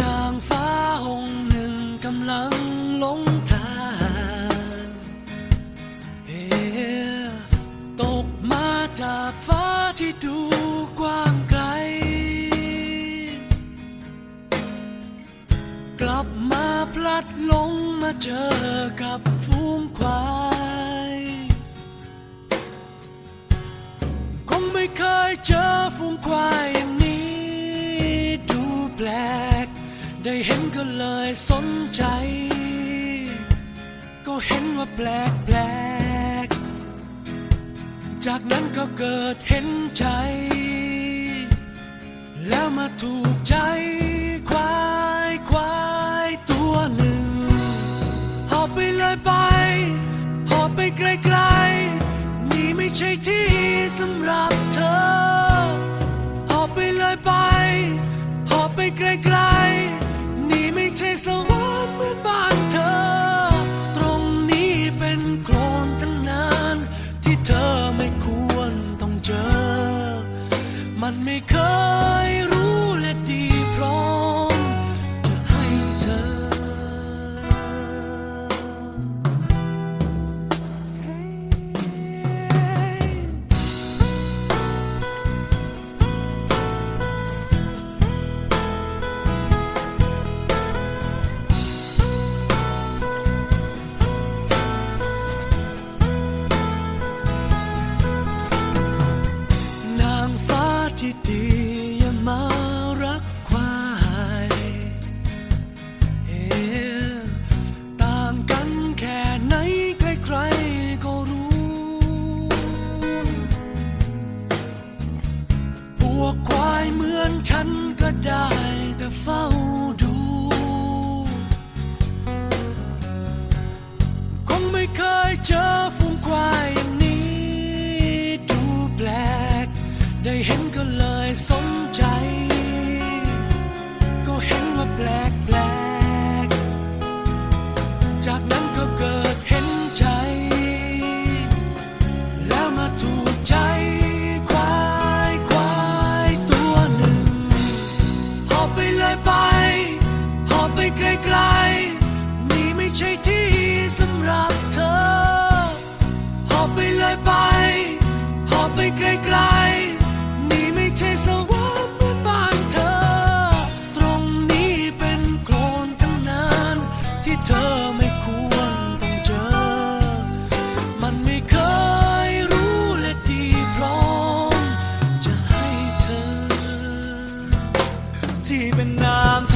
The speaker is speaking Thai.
นางฟ้าองค์หนึ่งกำลังหลงทางเอตกมาจากฟ้าที่ดูกว้างไกล กลับมาพลัดหลงมาเจอกับฝูงควายคงไม่เคยเจอฝูงควายอย่างนี้ดูแปลก ได้เห็นก็เลยสนใจ ก็เห็นว่าแปลกแปลก จากนั้นก็เกิดเห็นใจ แล้วมาถูกใจควายควายตัวหนึ่งหอบไปเลยไปหอบไปไกล son nam